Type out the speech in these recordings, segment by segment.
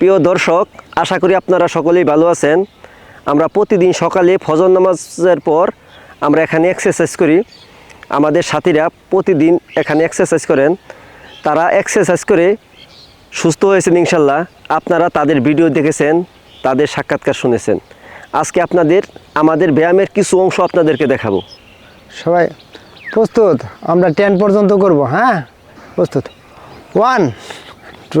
প্রিয় দর্শক, আশা করি আপনারা সকলেই ভালো আছেন। আমরা প্রতিদিন সকালে ফজর নামাজের পর আমরা এখানে এক্সারসাইজ করি। আমাদের সাথীরা প্রতিদিন এখানে এক্সারসাইজ করেন। তারা এক্সারসাইজ করে সুস্থ হয়েছেন ইনশাল্লাহ। আপনারা তাদের ভিডিও দেখেছেন, তাদের সাক্ষাৎকার শুনেছেন। আজকে আপনাদের, আমাদের ব্যায়ামের কিছু অংশ আপনাদেরকে দেখাবো। সবাই, প্রস্তুত? আমরা টেন পর্যন্ত করব হ্যাঁ? প্রস্তুত? One two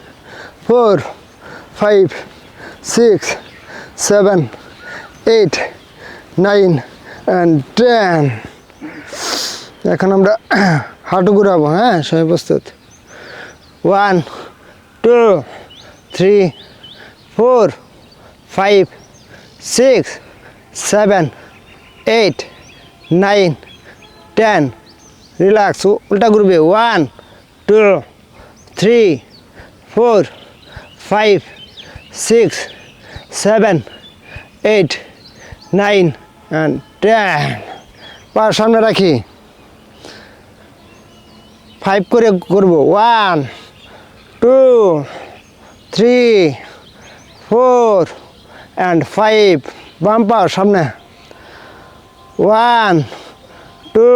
four, five, six, seven, eight, nine, and ten. এখন আমরা হাঁটু ঘুরাবো হ্যাঁ সবাই প্রস্তুত। One, two, three, four, five, six, seven, eight, nine, ten. Relax, উল্টা ঘুরবে। One, two, three, four five six seven eight nine and ten পা সামনে রাখি। ফাইভ করে করব। One two three four and five বাম পা সামনে। One two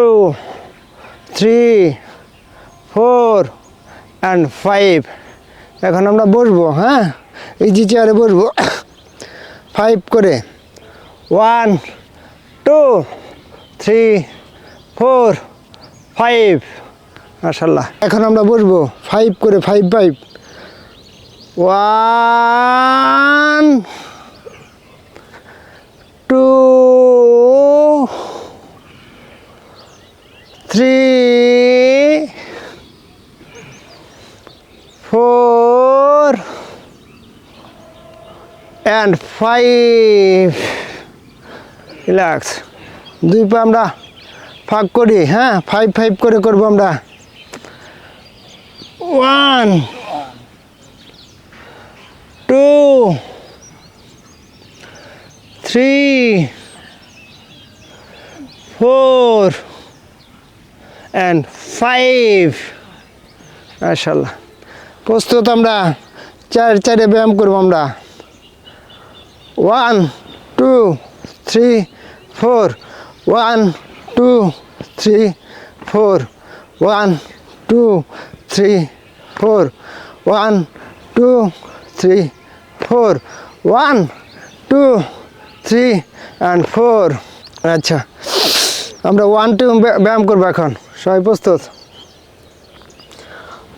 three four and five এখন আমরা বসবো হ্যাঁ? এই যে চেয়ারে বসবো। ফাইভ করে। One two three four five মাশাল্লাহ এখন আমরা বসবো। ফাইভ করে five five one two three, four, and five. Relax দুই পা আমরা ফাঁক করি হ্যাঁ? ফাইভ ফাইভ করে করব আমরা। One two three four and five মাশাল্লাহ প্রস্তুত আমরা। চার, চারে ব্যায়াম করব আমরা। One two three four one two three four one two three four one two three four one two three and four আচ্ছা আমরা ওয়ান টু ব্যায়াম করব এখন। সবাই প্রস্তুত?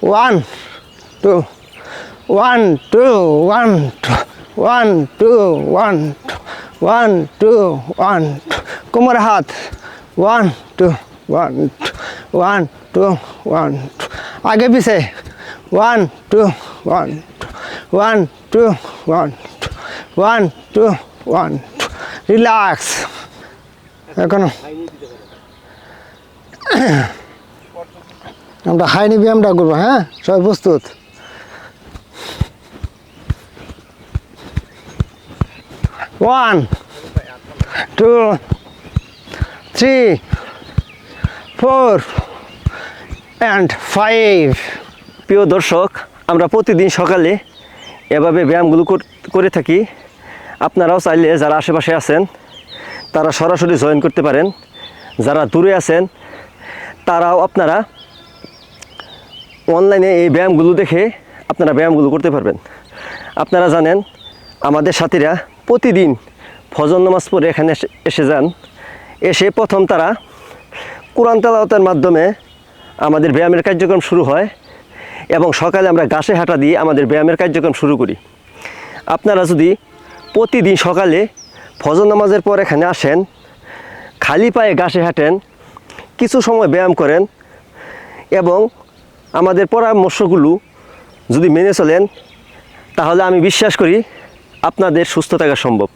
One two one two one two one two one one two one Kumar हाथ one two one one two one आगे पीछे. One two one one two one one two one relax high नहीं भी हम डाक हाँ सब प्रस्तुत one two three four and five প্রিয় দর্শক, আমরা প্রতিদিন সকালে এভাবে ব্যায়ামগুলো করে থাকি। আপনারাও চাইলে যারা আশেপাশে আছেন, তারা সরাসরি জয়েন করতে পারেন। যারা দূরে আছেন, তারাও আপনারা অনলাইনে এই ব্যায়ামগুলো দেখে আপনারা ব্যায়ামগুলো করতে পারবেন। আপনারা জানেন, আমাদের সাথীরা প্রতিদিন ফজর নামাজ পড়ে এখানে এসে- যান। এসে প্রথম তারা কোরআন তেলাওয়াতের মাধ্যমে আমাদের ব্যায়ামের কার্যক্রম শুরু হয় এবং সকালে আমরা গাছে হাঁটা দিয়ে আমাদের ব্যায়ামের কার্যক্রম শুরু করি। আপনারা যদি প্রতিদিন সকালে ফজর নামাজের পর এখানে আসেন, খালি পায়ে গাছে হাঁটেন, কিছু সময় ব্যায়াম করেন এবং আমাদের পরামর্শগুলো যদি মেনে চলেন, তাহলে আমি বিশ্বাস করি আপনাদের সুস্থ থাকা সম্ভব।